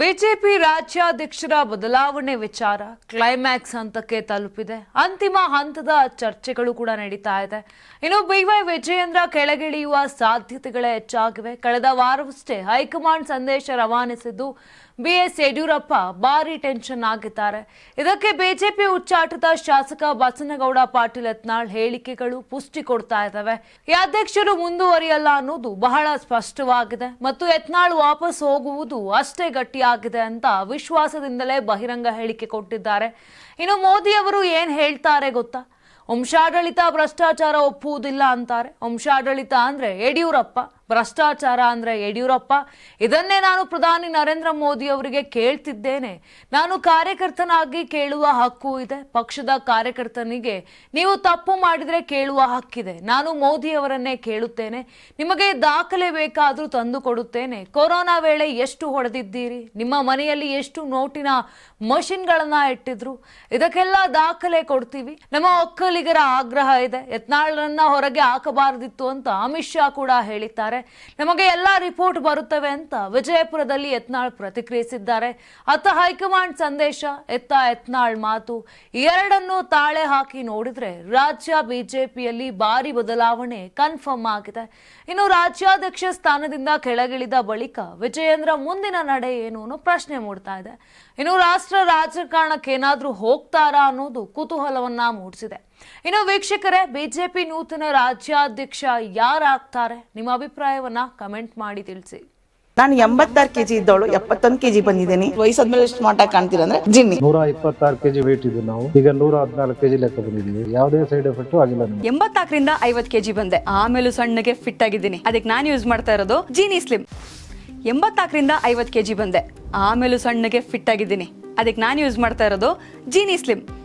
BJP ರಾಜ್ಯಾಧ್ಯಕ್ಷರ ಬದಲಾವಣೆ ವಿಚಾರ climax ಹಂತಕ್ಕೆ ತಲುಪಿದೆ. ಅಂತಿಮ ಹಂತದ ಚರ್ಚೆಗಳು ಕೂಡ ನಡೀತಾ ಇದೆ. ಇನ್ನು ಬಿವೈ ವಿಜಯೇಂದ್ರ ಕೆಳಗಿಳಿಯುವ ಸಾಧ್ಯತೆಗಳೇ ಹೆಚ್ಚಾಗಿವೆ. ಕಳೆದ ವಾರವಷ್ಟೇ ಹೈಕಮಾಂಡ್ ಸಂದೇಶ ರವಾನಿಸಿದ್ದು, ಬಿಎಸ್ ಯಡಿಯೂರಪ್ಪ ಭಾರಿ ಟೆನ್ಷನ್ ಆಗಿದ್ದಾರೆ. ಇದಕ್ಕೆ ಬಿಜೆಪಿ ಉಚ್ಚಾಟದ ಶಾಸಕ ಬಸನಗೌಡ ಪಾಟೀಲ್ ಯತ್ನಾಳ್ ಹೇಳಿಕೆಗಳು ಪುಷ್ಟಿ ಕೊಡ್ತಾ ಇದ್ದಾವೆ. ಈ ಅಧ್ಯಕ್ಷರು ಮುಂದುವರಿಯಲ್ಲ ಅನ್ನೋದು ಬಹಳ ಸ್ಪಷ್ಟವಾಗಿದೆ. ಮತ್ತು ಯತ್ನಾಳ್ ವಾಪಸ್ ಹೋಗುವುದು ಅಷ್ಟೇ ಗಟ್ಟಿಯಾಗಿದೆ ಅಂತ ವಿಶ್ವಾಸದಿಂದಲೇ ಬಹಿರಂಗ ಹೇಳಿಕೆ ಕೊಟ್ಟಿದ್ದಾರೆ. ಇನ್ನು ಮೋದಿ ಅವರು ಏನ್ ಹೇಳ್ತಾರೆ ಗೊತ್ತಾ? ವಂಶಾಡಳಿತ ಭ್ರಷ್ಟಾಚಾರ ಒಪ್ಪುವುದಿಲ್ಲ ಅಂತಾರೆ. ವಂಶಾಡಳಿತ ಅಂದ್ರೆ ಯಡಿಯೂರಪ್ಪ. ಭ್ರಷ್ಟಾಚಾರ ಅಂದ್ರೆ ಯಡಿಯೂರಪ್ಪ? ಇದನ್ನೇ ನಾನು ಪ್ರಧಾನಿ ನರೇಂದ್ರ ಮೋದಿ ಅವರಿಗೆ ಕೇಳ್ತಿದ್ದೇನೆ. ನಾನು ಕಾರ್ಯಕರ್ತನಾಗಿ ಕೇಳುವ ಹಕ್ಕು ಇದೆ. ಪಕ್ಷದ ಕಾರ್ಯಕರ್ತನಿಗೆ ನೀವು ತಪ್ಪು ಮಾಡಿದ್ರೆ ಕೇಳುವ ಹಕ್ಕಿದೆ. ನಾನು ಮೋದಿಯವರನ್ನೇ ಕೇಳುತ್ತೇನೆ. ನಿಮಗೆ ದಾಖಲೆ ಬೇಕಾದರೂ ತಂದು ಕೊಡುತ್ತೇನೆ. ಕೊರೋನಾ ವೇಳೆ ಎಷ್ಟು ಹೊಡೆದಿದ್ದೀರಿ? ನಿಮ್ಮ ಮನೆಯಲ್ಲಿ ಎಷ್ಟು ನೋಟಿನ ಮಷಿನ್ಗಳನ್ನು ಇಟ್ಟಿದ್ರು? ಇದಕ್ಕೆಲ್ಲ ದಾಖಲೆ ಕೊಡ್ತೀವಿ. ನಮ್ಮ ಒಕ್ಕಲಿಗರ ಆಗ್ರಹ ಇದೆ. ಯತ್ನಾಳರನ್ನ ಹೊರಗೆ ಹಾಕಬಾರದಿತ್ತು ಅಂತ ಅಮಿತ್ ಶಾ ಕೂಡ ಹೇಳಿದ್ದಾರೆ. ನಮಗೆ ಎಲ್ಲಾ ರಿಪೋರ್ಟ್ ಬರುತ್ತವೆ ಅಂತ ವಿಜಯಪುರದಲ್ಲಿ ಯತ್ನಾಳ್ ಪ್ರತಿಕ್ರಿಯಿಸಿದ್ದಾರೆ. ಅತ್ತ ಹೈಕಮಾಂಡ್ ಸಂದೇಶ, ಎತ್ತ ಯತ್ನಾಳ್ ಮಾತು. ಎರಡನ್ನು ತಾಳೆ ಹಾಕಿ ನೋಡಿದ್ರೆ ರಾಜ್ಯ ಬಿಜೆಪಿಯಲ್ಲಿ ಭಾರಿ ಬದಲಾವಣೆ ಕನ್ಫರ್ಮ್ ಆಗಿದೆ. ಇನ್ನು ರಾಜ್ಯಾಧ್ಯಕ್ಷ ಸ್ಥಾನದಿಂದ ಕೆಳಗಿಳಿದ ಬಳಿಕ ವಿಜಯೇಂದ್ರ ಮುಂದಿನ ನಡೆ ಏನು ಅನ್ನೋ ಪ್ರಶ್ನೆ ಮೂಡ್ತಾ ಇದೆ. ಇನ್ನು ರಾಷ್ಟ್ರ ರಾಜಕಾರಣಕ್ಕೆ ಏನಾದ್ರೂ ಹೋಗ್ತಾರಾ ಅನ್ನೋದು ಕುತೂಹಲವನ್ನ ಮೂಡಿಸಿದೆ. ಇನ್ನು ವೀಕ್ಷಕರೇ ಬಿಜೆಪಿ ನೂತನ ರಾಜ್ಯಾಧ್ಯಕ್ಷ ಯಾರಾಗ್ತಾರೆ? ನಿಮ್ಮ ಅಭಿಪ್ರಾಯವನ್ನ ಕಮೆಂಟ್ ಮಾಡಿ ತಿಳಿಸಿ. ನಾನು ಎಂಬತ್ತಾರು ಕೆಜಿ ಇದ್ದವಳು ಎಪ್ಪತ್ತೊಂದು ಕೆಜಿ ಬಂದಿದ್ದೀನಿ. ವಯಸ್ಸಾದ್ಮೇಲೆ ಎಷ್ಟು ಮಾಟ ಕಾಣ್ತೀರ ಅಂದ್ರೆ ಜಿನ್ನಿ ನೂರ ಇಪ್ಪತ್ತಾರು ಕೆಜಿ ವೇಟ್ ಇದ್ದು ನಾವು. ಈಗ ನೂರ ಹದಿನಾಲ್ಕು ಕೆಜಿ ಲೆಕ್ಕ ಬಂದಿದ್ದೀವಿ. ಯಾವುದೇ ಸೈಡ್ ಎಫೆಕ್ಟ್ ಆಗಿಲ್ಲ ಎಂಬತ್ತಾಕರಿಂದ ಎಂಬತ್ನಾಲ್ಕರಿಂದ ಐವತ್ ಕೆಜಿ ಬಂದೆ. ಆಮೇಲೂ ಸಣ್ಣಗೆ ಫಿಟ್ ಆಗಿದ್ದೀನಿ. ಅದಕ್ಕೆ ನಾನು ಯೂಸ್ ಮಾಡ್ತಾ ಇರೋದು ಜೀನಿ ಸ್ಲಿಮ್ ಎಂಬತ್ನಾಲ್ಕರಿಂದ ಐವತ್ತು ಕೆಜಿ ಬಂದೆ. ಆಮೇಲೂ ಸಣ್ಣಗೆ ಫಿಟ್ ಆಗಿದ್ದೀನಿ. ಅದಕ್ಕೆ ನಾನು ಯೂಸ್ ಮಾಡ್ತಾ ಇರೋದು ಜೀನಿ ಸ್ಲಿಮ್